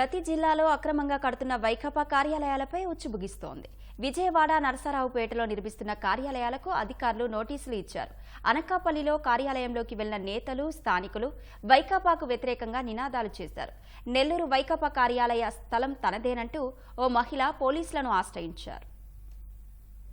ప్రతి జిల్లాలో అక్రమంగా కడుతున్న వైకాపా కార్యాలయాలపై ఉచ్చుబుగిస్తోంది. విజయవాడ నరసరావుపేటలో నిర్మిస్తున్న కార్యాలయాలకు అధికారులు నోటీసులు ఇచ్చారు. అనకాపల్లిలో కార్యాలయంలోకి వెళ్ళిన నేతలు స్థానికులు వైకాపాకు వ్యతిరేకంగా నినాదాలు చేశారు. నెల్లూరు వైకాపా కార్యాలయ స్థలం తనదేనంటూ ఓ మహిళ పోలీసులను ఆశ్రయించారు.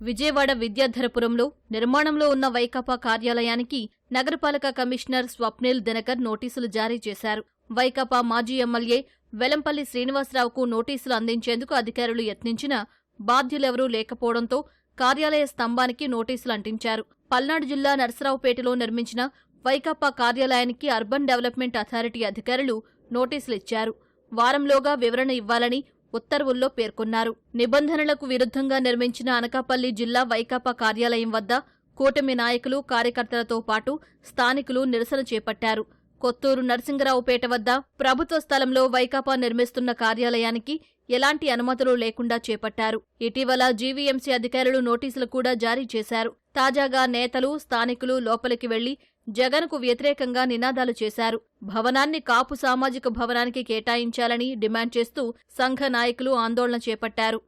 విజయవాడ విద్యాధరపురంలో నిర్మాణంలో ఉన్న వైకాపా కార్యాలయానికి నగరపాలక కమిషనర్ స్వప్నిల్ దినకర్ నోటీసులు జారీ చేశారు. వైకాపా మాజీ ఎమ్మెల్యే వెలంపల్లి శ్రీనివాసరావుకు నోటీసులు అందించేందుకు అధికారులు యత్నించినా బాధ్యులెవరూ లేకపోవడంతో కార్యాలయ స్తంభానికి నోటీసులు అంటించారు. పల్నాడు జిల్లా నరసరావుపేటలో నిర్మించిన వైకాపా కార్యాలయానికి అర్బన్ డెవలప్మెంట్ అథారిటీ అధికారులు నోటీసులిచ్చారు వారంలోగా వివరణ ఇవ్వాలని ఉత్తర్వుల్లో పేర్కొన్నారు. నిబంధనలకు విరుద్ధంగా నిర్మించిన అనకాపల్లి జిల్లా వైకాపా కార్యాలయం వద్ద కూటమి నాయకులు కార్యకర్తలతో పాటు స్థానికులు నిరసన చేపట్టారు. కొత్తూరు నరసింగరావుపేట వద్ద ప్రభుత్వ స్థలంలో వైకాపా నిర్మిస్తున్న కార్యాలయానికి ఎలాంటి అనుమతులు లేకుండా చేపట్టారు. ఇటీవల జీవీఎంసీ అధికారులు నోటీసులు కూడా జారీ చేశారు. తాజాగా నేతలు స్థానికులు లోపలికి వెళ్ళి జగన్కు వ్యతిరేకంగా నినాదాలు చేశారు. భవనాన్ని కాపు సామాజిక భవనానికి కేటాయించాలని డిమాండ్ చేస్తూ సంఘ నాయకులు ఆందోళన చేపట్టారు.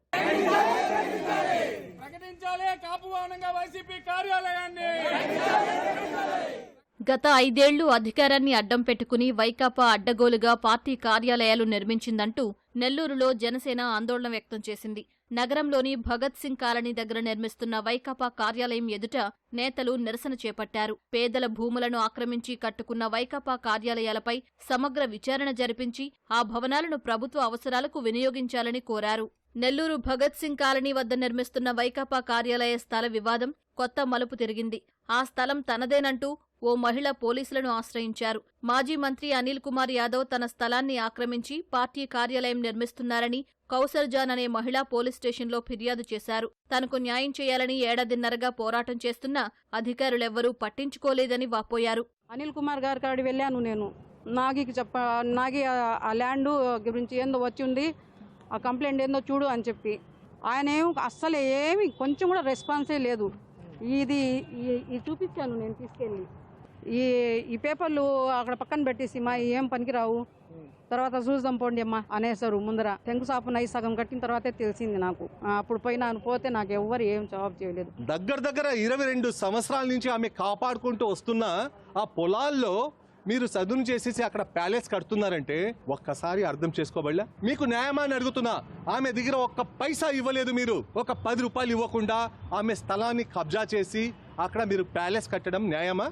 కార్యాలయాన్ని గత ఐదేళ్ళు అధికారాన్ని అడ్డం పెట్టుకుని వైకాపా అడ్డగోలుగా పార్టీ కార్యాలయాలు నిర్మించిందంటూ నెల్లూరులో జనసేన ఆందోళన వ్యక్తం చేసింది. నగరంలోని భగత్ సింగ్ కాలనీ దగ్గర నిర్మిస్తున్న వైకాపా కార్యాలయం ఎదుట నేతలు నిరసన చేపట్టారు. పేదల భూములను ఆక్రమించి కట్టుకున్న వైకాపా కార్యాలయాలపై సమగ్ర విచారణ జరిపించి ఆ భవనాలను ప్రభుత్వ అవసరాలకు వినియోగించాలని కోరారు. నెల్లూరు భగత్ సింగ్ కాలనీ వద్ద నిర్మిస్తున్న వైకాపా కార్యాలయ స్థల వివాదం కొత్త మలుపు తిరిగింది. ఆ స్థలం తనదేనంటూ ఓ మహిళ పోలీసులను ఆశ్రయించారు. మాజీ మంత్రి అనిల్ కుమార్ యాదవ్ తన స్థలాన్ని ఆక్రమించి పార్టీ కార్యాలయం నిర్మిస్తున్నారని కౌసర్ జాన్ అనే మహిళ పోలీస్ స్టేషన్లో ఫిర్యాదు చేశారు. తనకు న్యాయం చేయాలని ఏడాదిన్నరగా పోరాటం చేస్తున్నా అధికారులెవ్వరూ పట్టించుకోలేదని వాపోయారు. అనిల్ కుమార్ గారి కాడి వెళ్ళాను నేను. నాగికి చెప్ప నాగి ఆ- ల్యాండ్ గురించి ఏందో వచ్చింది ఆ కంప్లైంట్ ఏందో చూడు అని చెప్పి. ఆయన ఏం అస్సలు ఏమి కొంచెం కూడా రెస్పాన్సే లేదు. ఇది ఈ- ఇది చూపించాను నేను తీసుకెళ్ళి. ఈ ఈ పేపర్లు అక్కడ పక్కన పెట్టేసి మా ఏం పనికిరావు? తర్వాత చూద్దాం పోండి అమ్మా అనేసారు ముందర. శంకుసాపు నై సగం కట్టిన తర్వాతే తెలిసింది నాకు. అప్పుడు పోయినాను పోతే నాకు ఎవ్వరు ఏం జవాబు చేయలేదు. దగ్గర దగ్గర ఇరవై రెండు సంవత్సరాల నుంచి ఆమె కాపాడుకుంటూ వస్తున్న ఆ పొలాల్లో మీరు చదును చేసేసి అక్కడ ప్యాలెస్ కడుతున్నారంటే ఒక్కసారి అర్థం చేసుకోబడలే? మీకు న్యాయమాన్ని అడుగుతున్నా. ఆమె దగ్గర ఒక్క పైసా ఇవ్వలేదు మీరు. ఒక పది రూపాయలు ఇవ్వకుండా ఆమె స్థలాన్ని కబ్జా చేసి అక్కడ మీరు ప్యాలెస్ కట్టడం న్యాయమా?